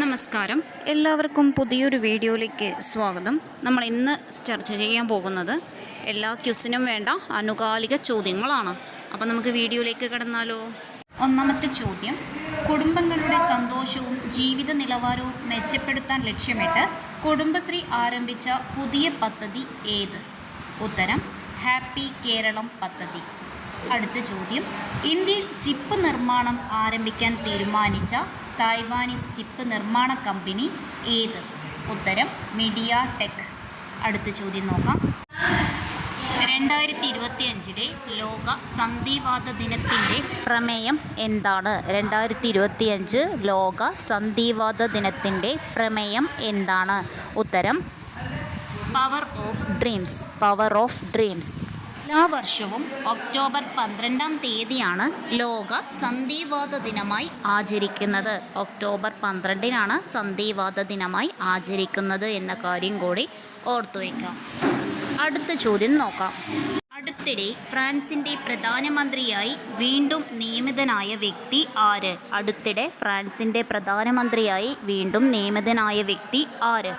നമസ്കാരം. എല്ലാവർക്കും പുതിയൊരു വീഡിയോയിലേക്ക് സ്വാഗതം. നമ്മൾ ഇന്ന് ചർച്ച ചെയ്യാൻ പോകുന്നത് എല്ലാ ക്യുസിനും വേണ്ട അനുകാലിക ചോദ്യങ്ങളാണ്. അപ്പോൾ നമുക്ക് വീഡിയോയിലേക്ക് കടന്നാലോ? ഒന്നാമത്തെ ചോദ്യം. കുടുംബങ്ങളുടെ സന്തോഷവും ജീവിത നിലവാരവും മെച്ചപ്പെടുത്താൻ ലക്ഷ്യമിട്ട് കുടുംബശ്രീ ആരംഭിച്ച പുതിയ പദ്ധതി ഏത്? ഉത്തരം ഹാപ്പി കേരളം പദ്ധതി. അടുത്ത ചോദ്യം. ഇന്ത്യയിൽ ചിപ്പ് നിർമ്മാണം ആരംഭിക്കാൻ തീരുമാനിച്ച തായ്വാനീസ് ചിപ്പ് നിർമ്മാണ കമ്പനി ഏത്? ഉത്തരം മീഡിയ ടെക് അടുത്ത ചോദ്യം നോക്കാം. രണ്ടായിരത്തി ഇരുപത്തി അഞ്ചിലെ ലോക സന്ധിവാത ദിനത്തിന്റെ പ്രമേയം എന്താണ്? രണ്ടായിരത്തി ഇരുപത്തി അഞ്ച് ലോക സന്ധിവാത ദിനത്തിന്റെ പ്രമേയം എന്താണ്? ഉത്തരം power of dreams. Power of dreams. എല്ലാ വർഷവും ഒക്ടോബർ പന്ത്രണ്ടാം തീയതിയാണ് ലോക സന്ധിവാദ ദിനമായി ആചരിക്കുന്നത്. ഒക്ടോബർ പന്ത്രണ്ടിനാണ് സന്ധിവാദ ദിനമായി ആചരിക്കുന്നത് എന്ന കാര്യം കൂടി ഓർത്തു വയ്ക്കാം അടുത്ത ചോദ്യം നോക്കാം. അടുത്തിടെ ഫ്രാൻസിന്റെ പ്രധാനമന്ത്രിയായി വീണ്ടും നിയമിതനായ വ്യക്തി ആര്? അടുത്തിടെ ഫ്രാൻസിന്റെ പ്രധാനമന്ത്രിയായി വീണ്ടും നിയമിതനായ വ്യക്തി ആര്?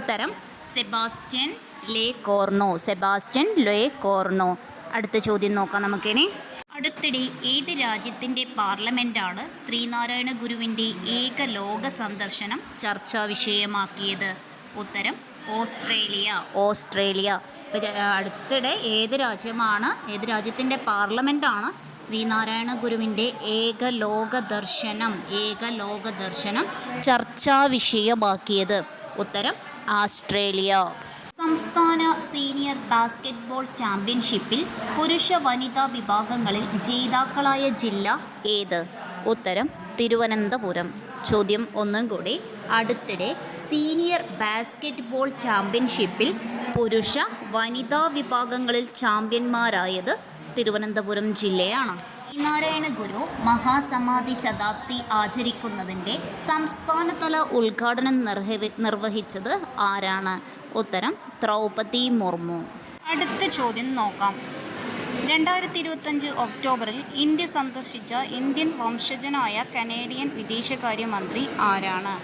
ഉത്തരം സെബാസ്റ്റ്യൻ ലേ കോർണോ? സെബാസ്റ്റ്യൻ ലേ കോർണോ? അടുത്ത ചോദ്യം നോക്കാം നമുക്കിനി. അടുത്തിടെ ഏത് രാജ്യത്തിന്റെ പാർലമെന്റാണ് ശ്രീനാരായണ ഗുരുവിന്റെ ഏക ലോക സന്ദർശനം ചർച്ചാ വിഷയമാക്കിയത്? ഉത്തരം ഓസ്ട്രേലിയ. ഓസ്ട്രേലിയ. ഇപ്പം അടുത്തിടെ ഏത് രാജ്യമാണ് ഏത് രാജ്യത്തിന്റെ പാർലമെന്റാണ് ശ്രീനാരായണ ഗുരുവിന്റെ ഏക ലോക ദർശനം ഏക ലോക ദർശനം ചർച്ചാ വിഷയമാക്കിയത്? ഉത്തരം ആസ്ട്രേലിയ. സംസ്ഥാന സീനിയർ ബാസ്കറ്റ്ബോൾ ചാമ്പ്യൻഷിപ്പിൽ പുരുഷ വനിതാ വിഭാഗങ്ങളിൽ ജേതാക്കളായ ജില്ല ഏത്? ഉത്തരം തിരുവനന്തപുരം. ചോദ്യം ഒന്നും കൂടി. അടുത്തിടെ സീനിയർ ബാസ്കറ്റ്ബോൾ ചാമ്പ്യൻഷിപ്പിൽ പുരുഷ വനിതാ വിഭാഗങ്ങളിൽ ചാമ്പ്യന്മാരായത് തിരുവനന്തപുരം ജില്ലയാണ്. ശ്രീനാരായണ ഗുരു മഹാസമാധി ശതാബ്ദി ആചരിക്കുന്നതിന്റെ സംസ്ഥാനതല ഉദ്ഘാടനം നിർവഹി നിർവഹിച്ചത് ആരാണ്? ഉത്തരം ദ്രൗപദി മുർമു. അടുത്ത ചോദ്യം നോക്കാം. രണ്ടായിരത്തി ഇരുപത്തഞ്ച് ഒക്ടോബറിൽ ഇന്ത്യ സന്ദർശിച്ച ഇന്ത്യൻ വംശജനായ കനേഡിയൻ വിദേശകാര്യമന്ത്രി ആരാണ്?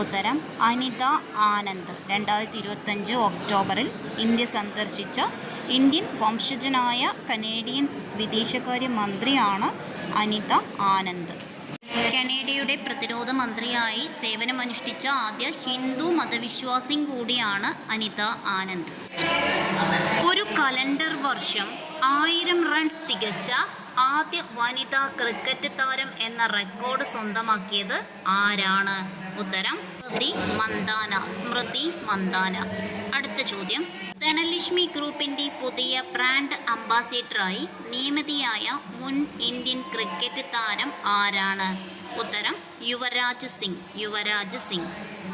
ഉത്തരം അനിത ആനന്ദ്. രണ്ടായിരത്തി ഇരുപത്തഞ്ച് ഒക്ടോബറിൽ ഇന്ത്യ സന്ദർശിച്ച ഇന്ത്യൻ വംശജനായ കനേഡിയൻ വിദേശകാര്യ മന്ത്രിയാണ് അനിത ആനന്ദ്. കനേഡയുടെ പ്രതിരോധ മന്ത്രിയായി സേവനമനുഷ്ഠിച്ച ആദ്യ ഹിന്ദു മതവിശ്വാസിയും കൂടിയാണ് അനിത ആനന്ദ്. ഒരു കലണ്ടർ വർഷം ആയിരം റൺസ് തികച്ച ആദ്യ വനിതാ ക്രിക്കറ്റ് താരം എന്ന റെക്കോർഡ് സ്വന്തമാക്കിയത് ആരാണ്? ഉത്തരം സ്മൃതി മന്ദാന സ്മൃതി മന്ദാന. അടുത്ത ചോദ്യം. ധനലക്ഷ്മി ഗ്രൂപ്പിന്റെ പുതിയ ബ്രാൻഡ് അംബാസിഡറായി നിയമിതിയായ മുൻ ഇന്ത്യൻ ക്രിക്കറ്റ് താരം ആരാണ്? ഉത്തരം യുവരാജ് സിംഗ് യുവരാജ് സിംഗ്.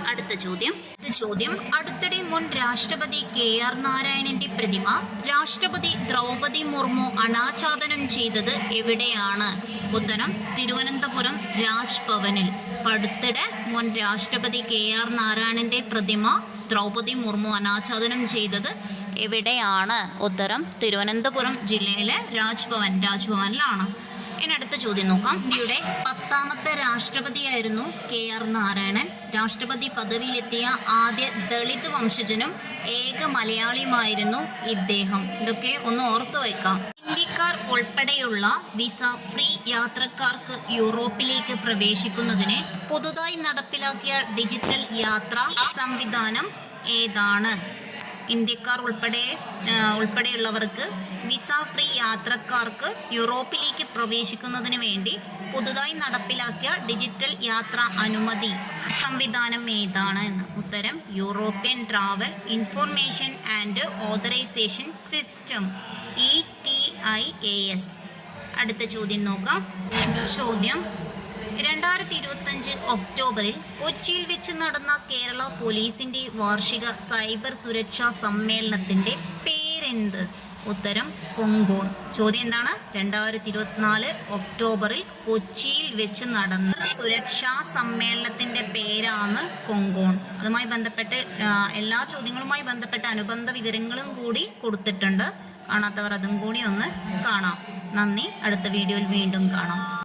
അടുത്ത ചോദ്യം. ചോദ്യം. അടുത്തിടെ മുൻ രാഷ്ട്രപതി കെ ആർ നാരായണന്റെ പ്രതിമ രാഷ്ട്രപതി ദ്രൗപദി മുർമു അനാച്ഛാദനം ചെയ്തത് എവിടെയാണ്? ഉത്തരം തിരുവനന്തപുരം രാജ്ഭവനിൽ. അടുത്തിടെ മുൻ രാഷ്ട്രപതി കെ ആർ നാരായണന്റെ പ്രതിമ ദ്രൗപദി മുർമു അനാച്ഛാദനം ചെയ്തത് എവിടെയാണ്? ഉത്തരം തിരുവനന്തപുരം ജില്ലയിലെ രാജ്ഭവൻ രാജ്ഭവനിലാണ്. ഇനി അടുത്ത ചോദ്യം നോക്കാം. ഇന്ത്യയുടെ പത്താമത്തെ രാഷ്ട്രപതിയായിരുന്നു കെ ആർ നാരായണൻ. രാഷ്ട്രപതി പദവിയിലെത്തിയ ആദ്യ ദളിത് വംശജനും ഏക മലയാളിയുമായിരുന്നു ഇദ്ദേഹം. ഇതൊക്കെ ഒന്ന് ഓർത്തു വയ്ക്കാം ഇന്ത്യക്കാർ ഉൾപ്പെടെയുള്ള വിസ ഫ്രീ യാത്രക്കാർക്ക് യൂറോപ്പിലേക്ക് പ്രവേശിക്കുന്നതിന് പുതുതായി നടപ്പിലാക്കിയ ഡിജിറ്റൽ യാത്രാ സംവിധാനം ഏതാണ്? ഇന്ത്യക്കാർ ഉൾപ്പെടെ ഉൾപ്പെടെയുള്ളവർക്ക് വിസ ഫ്രീ യാത്രക്കാർക്ക് യൂറോപ്പിലേക്ക് പ്രവേശിക്കുന്നതിന് വേണ്ടി പുതുതായി നടപ്പിലാക്കിയ ഡിജിറ്റൽ യാത്രാ അനുമതി സംവിധാനം ഏതാണ് എന്ന്. ഉത്തരം European travel information and authorisation system E T I A S. അടുത്ത ചോദ്യം നോക്കാം. ചോദ്യം രണ്ടായിരത്തി ഇരുപത്തഞ്ച് ഒക്ടോബറിൽ കൊച്ചിയിൽ വെച്ച് നടന്ന കേരള പോലീസിന്റെ വാർഷിക സൈബർ സുരക്ഷാ സമ്മേളനത്തിന്റെ പേരെന്ത്? ഉത്തരം കൊങ്കോൺ. ചോദ്യം എന്താണ്? രണ്ടായിരത്തി ഇരുപത്തിനാല് ഒക്ടോബറിൽ കൊച്ചിയിൽ വെച്ച് നടന്ന സുരക്ഷാ സമ്മേളനത്തിന്റെ പേരാണ് കൊങ്കോൺ. അതുമായി ബന്ധപ്പെട്ട് എല്ലാ ചോദ്യങ്ങളുമായി ബന്ധപ്പെട്ട അനുബന്ധ വിവരങ്ങളും കൂടി കൊടുത്തിട്ടുണ്ട്. കാണാത്തവർ അതും കൂടി ഒന്ന് കാണാം. നന്ദി. അടുത്ത വീഡിയോയിൽ വീണ്ടും കാണാം.